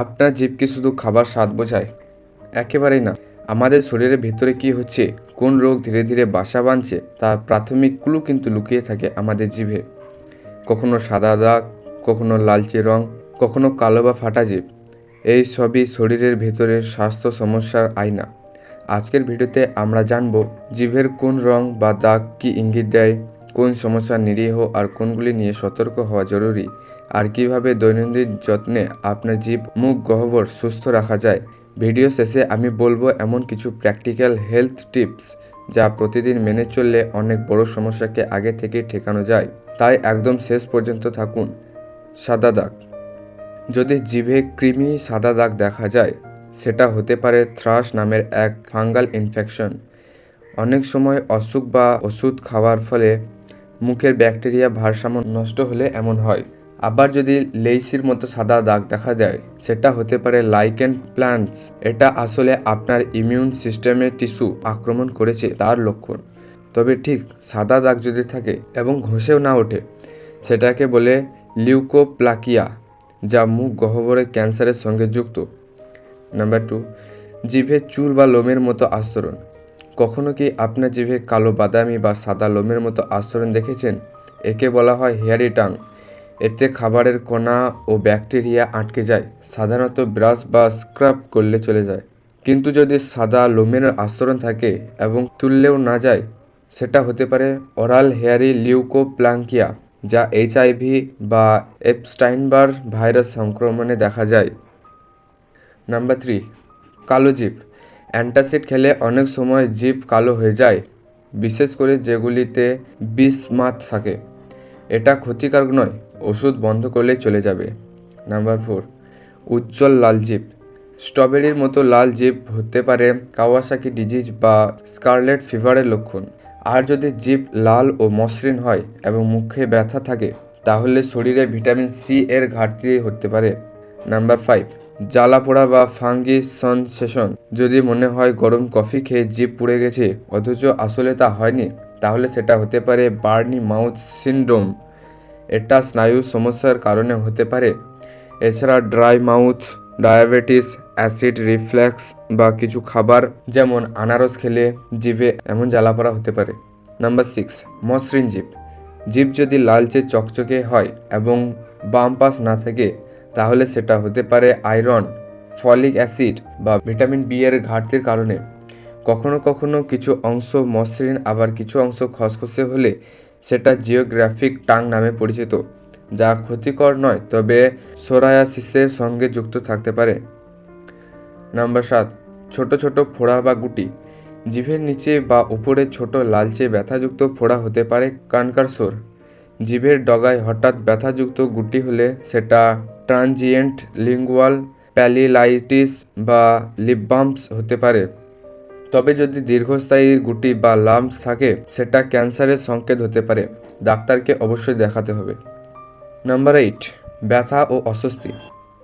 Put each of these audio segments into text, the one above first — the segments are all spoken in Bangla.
আপনার জীব কি শুধু খাবার স্বাদ বোঝায়? একেবারেই না। আমাদের শরীরের ভেতরে কি হচ্ছে, কোন রোগ ধীরে ধীরে বাসা বাঁধছে, তার প্রাথমিক ক্লু কিন্তু লুকিয়ে থাকে আমাদের জিভে। কখনো সাদা দাগ, কখনো লালচে রং, কখনো কালো বা ফাটা জীব এই সবই শরীরের ভেতরের স্বাস্থ্য সমস্যার আয়না। আজকের ভিডিওতে আমরা জানব, জিভের কোন রং বা দাগ কি ইঙ্গিত দেয় কোন সমস্যা নিরীহ আর কোনগুলি নিয়ে সতর্ক হওয়া জরুরি? আর কীভাবে দৈনন্দিন যত্নে আপনার জীব মুখ গহ্বর সুস্থ রাখা যায়? ভিডিও শেষে আমি বলব এমন কিছু প্র্যাকটিক্যাল হেলথ টিপস যা প্রতিদিন মেনে চললে অনেক বড় সমস্যাকে আগে থেকেই ঠেকানো যায়। তাই একদম শেষ পর্যন্ত থাকুন। সাদা দাগ। যদি জিভে কৃমি সাদা দাগ দেখা যায়, সেটা হতে পারে থ্রাশ নামের এক ফাঙ্গাল ইনফেকশন অনেক সময় অসুখ বা ওষুধ খাওয়ার ফলে মুখের ব্যাকটেরিয়া ভারসাম্য নষ্ট হলে এমন হয়। আবার যদি লেইসির মতো সাদা দাগ দেখা যায়, সেটা হতে পারে লাইকেন প্ল্যান্টস এটা আসলে আপনার ইমিউন সিস্টেমের টিস্যু আক্রমণ করেছে তার লক্ষণ। তবে ঠিক সাদা দাগ যদি থাকে এবং ঘষেও না ওঠে, সেটাকে বলে লিউকোপ্লাকিয়া যা মুখ গহ্বরে ক্যান্সারের সঙ্গে যুক্ত। নাম্বার টু জিভে চুল বা লোমের মতো আস্তরণ। কখনো কি আপনার জিভে কালো বাদামি বা সাদা লোমের মতো আস্তরণ দেখেছেন? একে বলা হয় হেয়ারি টাং এতে খাবারের কণা ও ব্যাকটেরিয়া আটকে যায়। সাধারণত ব্রাশ বা স্ক্রাব করলে চলে যায়। কিন্তু যদি সাদা লোমের আস্তরণ থাকে এবং তুললেও না যায়, সেটা হতে পারে ওরাল হেয়ারি লিউকোপ্লাঙ্কিয়া যা এইচআইভি বা এপস্টাইনবার ভাইরাস সংক্রমণে দেখা যায়। নাম্বার থ্রি কালো জিভ অ্যান্টাসিড খেলে অনেক সময় জিভ কালো হয়ে যায়, বিশেষ করে যেগুলিতে বিষ মাত থাকে। এটা ক্ষতিকারক নয়, ওষুধ বন্ধ করলেই চলে যাবে। নাম্বার ফোর, উজ্জ্বল লাল জিভ স্ট্রবেরির মতো লাল জিভ হতে পারে কাওয়াসাকি ডিজিজ বা স্কারলেট ফিভারের লক্ষণ। আর যদি জিভ লাল ও মসৃণ হয় এবং মুখে ব্যথা থাকে, তাহলে শরীরে ভিটামিন সি এর ঘাটতি হতে পারে। নাম্বার ফাইভ জ্বালা পোড়া বা ফাঙ্গি সেশন। যদি মনে হয় গরম কফি খেয়ে জিভ পুড়ে গেছে, অথচ আসলে তা হয়নি, তাহলে সেটা হতে পারে বার্নি মাউথ সিনড্রোম। এটা স্নায়ু সমস্যার কারণে হতে পারে। এছাড়া dry mouth, diabetes, acid reflux বা কিছু খাবার যেমন আনারস খেলে জিভে এমন জ্বালাপড়া হতে পারে। নাম্বার সিক্স, মসৃণ জিভ জিভ যদি লালচে চকচকে হয় এবং বাম পাশ না থাকে তাহলে সেটা হতে পারে আয়রন, ফলিক অ্যাসিড বা ভিটামিন বি এর ঘাটতির কারণে। কখনো কখনো কিছু অংশ মসৃণ, আবার কিছু অংশ খসখসে হলে সেটা জিওগ্রাফিক টাং নামে পরিচিত, যা ক্ষতিকর নয়, তবে সোরায়াসিসের সঙ্গে যুক্ত থাকতে পারে। নাম্বার সাত, ছোট ছোট ফোড়া বা গুটি। জিভের নিচে বা উপরে ছোট লালচে ব্যথাযুক্ত ফোড়া হতে পারে কানকারসোর জিভের ডগায় হঠাৎ ব্যথাযুক্ত গুটি হলে সেটা ট্রানজিয়েন্ট লিঙ্গুয়াল প্যালিলাইটিস বা লিপ বাম্পস হতে পারে। তবে যদি দীর্ঘস্থায়ী গুটি বা লাম্পস থাকে, সেটা ক্যান্সারের সংকেত হতে পারে। ডাক্তারকে অবশ্যই দেখাতে হবে। নাম্বার এইট ব্যথা ও অস্বস্তি।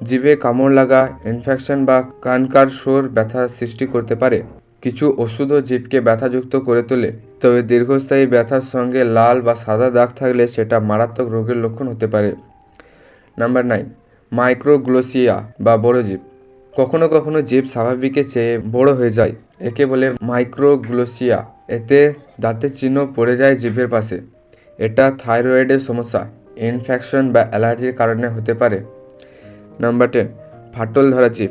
জিভে কামড় লাগা ইনফেকশন বা কানকার সোর ব্যথা সৃষ্টি করতে পারে। কিছু ওষুধও জীবকে ব্যথাযুক্ত করে তোলে। তবে দীর্ঘস্থায়ী ব্যথার সঙ্গে লাল বা সাদা দাগ থাকলে সেটা মারাত্মক রোগের লক্ষণ হতে পারে। নাম্বার নাইন মাইক্রোগ্লোসিয়া বা বড় জীব। কখনো কখনো জীব স্বাভাবিকের চেয়ে বড় হয়ে যায়। একে বলে মাইক্রোগ্লোসিয়া। এতে দাঁতের চিহ্ন পড়ে যায় জিভের পাশে। এটা থাইরয়েডের সমস্যা, ইনফেকশন বা অ্যালার্জির কারণে হতে পারে। নাম্বার টেন, ফাটল ধরা জীব।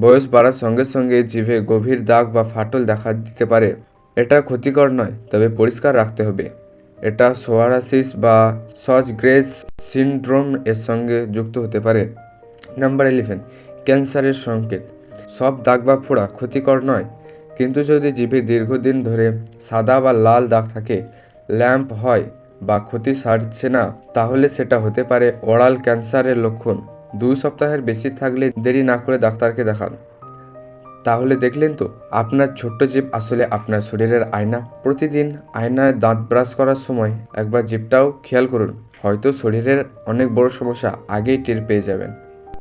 বয়স বাড়ার সঙ্গে সঙ্গে জিভে গভীর দাগ বা ফাটল দেখা দিতে পারে। এটা ক্ষতিকর নয়, তবে পরিষ্কার রাখতে হবে। এটা সোয়ারাসিস বা সজ গ্রেস সিনড্রোম এর সঙ্গে যুক্ত হতে পারে। নাম্বার ইলেভেন ক্যান্সারের সংকেত। সব দাগ বা ফোড়া ক্ষতিকর নয়, কিন্তু যদি জিভে দীর্ঘদিন ধরে সাদা বা লাল দাগ থাকে, ল্যাম্প হয় বা ক্ষতি সারছে না, তাহলে সেটা হতে পারে ওরাল ক্যান্সারের লক্ষণ। দুই সপ্তাহের বেশি থাকলে দেরি না করে ডাক্তারকে দেখান। তাহলে দেখলেন তো, আপনার ছোট্ট জিপ আসলে আপনার শরীরের আয়না। প্রতিদিন আয়নায় দাঁত ব্রাশ করার সময় একবার জিভটাও খেয়াল করুন, হয়তো শরীরের অনেক বড় সমস্যা আগেই টের পেয়ে যাবেন।